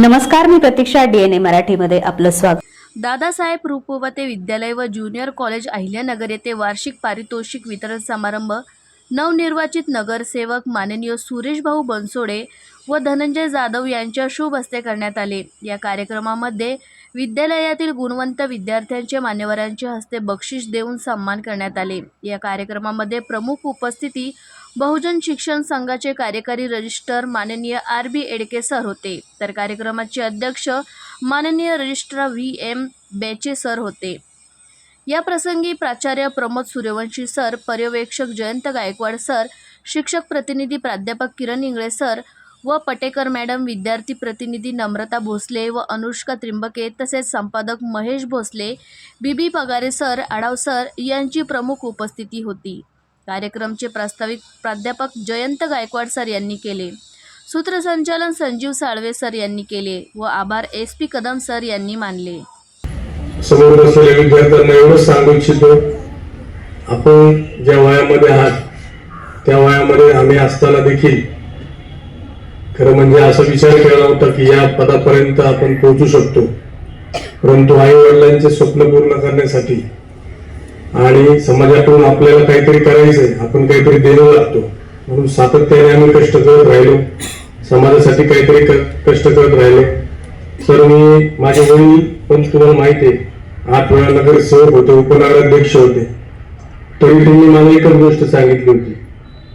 नमस्कार मी प्रतीक्षा डीएनए मराठीमध्ये आपलं स्वागत. दादासाहेब रूपवते विद्यालय व ज्युनियर कॉलेज अहिल्यानगर येथे वार्षिक पारितोषिक वितरण समारंभ. नवनिर्वाचित नगरसेवक माननीय सुरेशभाऊ बनसोडे व धनंजय जाधव यांच्या शुभ हस्ते करण्यात आले. या कार्यक्रमामध्ये विद्यालयातील गुणवंत विद्यार्थ्यांचे मान्यवरांच्या हस्ते बक्षीस देऊन सन्मान करण्यात आले. या कार्यक्रमामध्ये प्रमुख उपस्थिती बहुजन शिक्षण संघाचे कार्यकारी रजिस्टर माननीय आर बी एडके सर होते. तर कार्यक्रमाचे अध्यक्ष माननीय registrar V M Beche sir होते. या प्रसंगी प्राचार्य प्रमोद सूर्यवंशी सर पर्यवेक्षक जयंत गायकवाड सर शिक्षक प्रतिनिधी प्राध्यापक किरण इंगळे सर व पटेकर मॅडम विद्यार्थी प्रतिनिधी नम्रता भोसले व अनुष्का त्रिंबके तसेच संपादक महेश भोसले बीबी पगारे सर आढाव सर यांची प्रमुख उपस्थिती होती. कार्यक्रमचे प्रास्ताविक प्राध्यापक जयंत गायकवाड सर यांनी केले. सूत्रसंचालन संजीव साळवे सर यांनी केले व आभार एस पी कदम सर यांनी मानले. समोर बसलेल्या विद्यार्थ्यांना एवढंच सांगू इच्छितो आपण ज्या वयामध्ये आहात त्या वयामध्ये आम्ही असताना देखील खरं म्हणजे असा विचार केला होता की या पदापर्यंत आपण पोहोचू शकतो. परंतु आई वडिलांचे स्वप्न पूर्ण करण्यासाठी आणि समाजाकडून आपल्याला काहीतरी करायचंय आपण काहीतरी देणं लागतो. म्हणून सातत्याने आम्ही कष्ट करत राहिलो. समाजासाठी काहीतरी क- कष्ट करत राहिलो. सर मी माझे वडील पण तुम्हाला माहिती आहे आठ वेळा नगरसेवक होते उपनगराध्यक्ष होते. तरी त्यांनी मला एकच गोष्ट सांगितली होती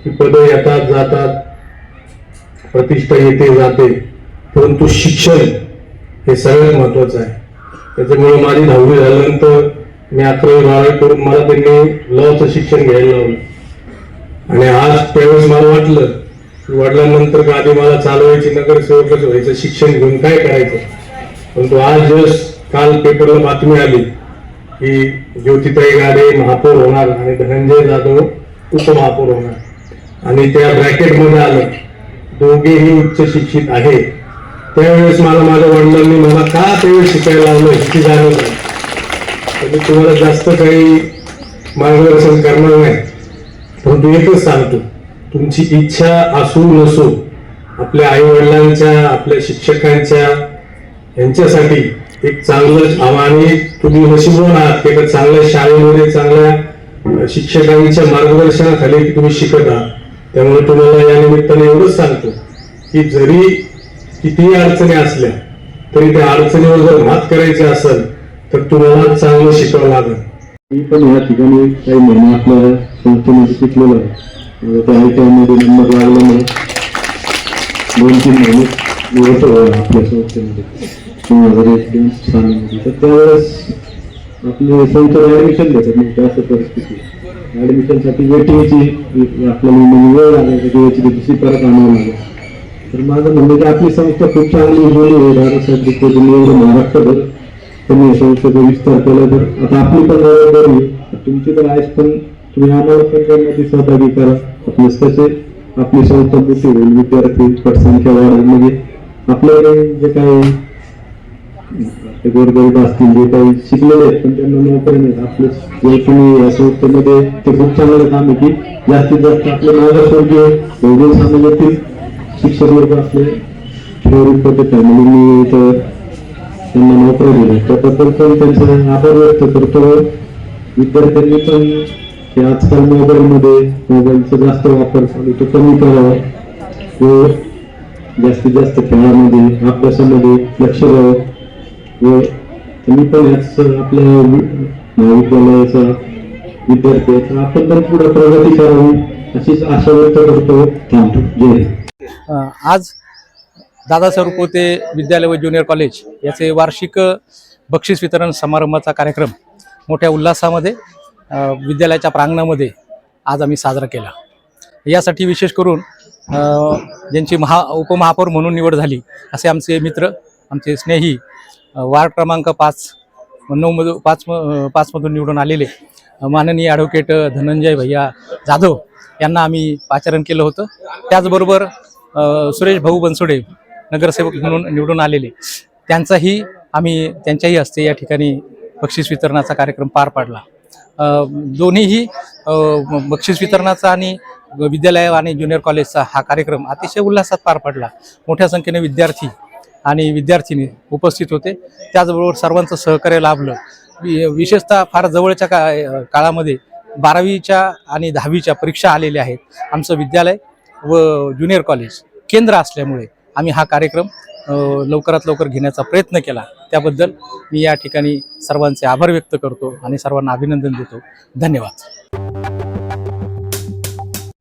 की पद येतात जातात प्रतिष्ठा येते जाते परंतु शिक्षण हे सगळ्यात महत्वाचं आहे. त्याच्यामुळे माझी दहावी झाल्यानंतर मी अकरावी बारावी करून मला त्यांनी लॉचं शिक्षण घ्यायला लावलं. आणि आज त्यावेळेस मला वाटलं की वडिलांनंतर का आधी मला चालवायची नगरसेवकच व्हायचं शिक्षण घेऊन काय करायचं? परंतु आज जस्ट काल पेपरला बातमी आली की ज्योतिताई गाडे महापौर होणार आणि धनंजय जाधव उपमहापौर होणार. आणि त्या ब्रॅकेटमध्ये आलं दोघेही उच्च शिक्षित आहे त्यावेळेस मला माझ्या वडिलांनी मला का त्यावेळेस शिकायला लावलं ह्याची जाणीव झाली. मी तुम्हाला जास्त काही मार्गदर्शन करणार नाही. परंतु एकच सांगतो तुमची इच्छा असू नसो आपल्या आईवडिलांच्या आपल्या शिक्षकांच्या यांच्यासाठी एक चांगलं आणि तुम्ही नशीबवान आहात एका चांगल्या शाळेमध्ये चांगल्या शिक्षकांच्या मार्गदर्शनाखाली तुम्ही शिकत आहात. त्यामुळे तुम्हाला या निमित्ताने एवढंच सांगतो की जरी कितीही अडचणी असल्या तरी त्या अडचणीवर जर मात करायची असेल तर तुम्हाला चांगलं शिकावं लागेल. मी पण या ठिकाणी काही महिने आपल्या संस्थेमध्ये शिकलेलो आहे. काही त्या नंबर लागला आयमध्ये दोन तीन महिने दिवस आपल्या संस्थेमध्ये. दोन हजार एक दोन सालामध्ये तर त्यावेळेस आपले संस्था ॲडमिशन देतात मग जास्त परिस्थिती ॲडमिशनसाठी वेटिंगची आपल्याला म्हणजे वेळ लागेल वेळची दुसरी परत आणावं लागेल. तर माझं म्हणणं की आपली संस्था खूप चांगली बोलली आहे. भारत सरकारची एवढं महाराष्ट्रभर त्यांनी संस्थेचा विस्तार केला. तर आता आपली पण जबाबदारी तुमची तर आहेस पण तुम्ही आम्हाला पण त्यामध्ये सहभागी करा. आपले कसे आपली संस्था मोठी होईल विद्यार्थी पटसंख्या वाढेल. म्हणजे आपल्याकडे जे काही गोरगरीब असतील जे काही शिकलेले आहेत पण त्यांना नोकरी नाही. आपले जर तुम्ही या संस्थेमध्ये ते खूप चांगलं काम आहे की जास्तीत जास्त आपले मागासवर्गीय बहुजन समाजातील शिक्षक वर्ग असले फेवरेट पद्धत आहे ठेवून मी इथं त्यांना नोकरी दिली त्याबद्दल पण त्यांचा आभार व्यक्त करतो विद्यार्थ्यांनी पण हे आजकाल मोबाईलमध्ये मोबाईलचा जास्त वापर चालू तो कमी करावा व जास्तीत जास्त खेळामध्ये अभ्यासामध्ये लक्ष द्यावं व तुम्ही पण याच आपल्या महाविद्यालयाचा विद्यार्थी आहे आपण पण पुढे प्रगती करावी अशीच आशा व्यक्त करतो थँक्यू जय आज दादासाहेब पोते विद्यालय व ज्युनियर कॉलेज याचे वार्षिक बक्षीस वितरण समारंभाचा कार्यक्रम मोठ्या उल्हासामध्ये विद्यालयाच्या प्रांगणामध्ये आज आम्ही साजरा केला. यासाठी विशेष करून ज्यांची महा उपमहापौर म्हणून निवड झाली असे आमचे मित्र आमचे स्नेही वार्ड क्रमांक पाच नऊमधून पाच म- पाचमधून निवडून आलेले माननीय ॲडव्होकेट धनंजय भैया जाधव यांना आम्ही पाचारण केलं होतं. त्याचबरोबर सुरेश भाऊ बनसोडे नगरसेवक म्हणून निवडून आलेले. त्यांचाही आम्ही त्यांच्याही हस्ते या ठिकाणी बक्षीस वितरणाचा कार्यक्रम पार पाडला. दोन्हीही बक्षीस वितरणाचा आणि विद्यालय आणि ज्युनियर कॉलेजचा हा कार्यक्रम अतिशय उल्हासात पार पडला. मोठ्या संख्येने विद्यार्थी आणि विद्यार्थिनी उपस्थित होते. त्याचबरोबर सर्वांचं सहकार्य लाभलं. वि- विशेषतः फार जवळच्या का काळामध्ये बारावीच्या आणि दहावीच्या परीक्षा आलेल्या आहेत. आमचं विद्यालय व ज्युनियर कॉलेज केंद्र असल्यामुळे आम्ही हा कार्यक्रम लवकरात लवकर घेण्याचा प्रयत्न केला. त्याबद्दल मी या ठिकाणी सर्वांचे आभार व्यक्त करतो आणि सर्वांना अभिनंदन देतो. धन्यवाद.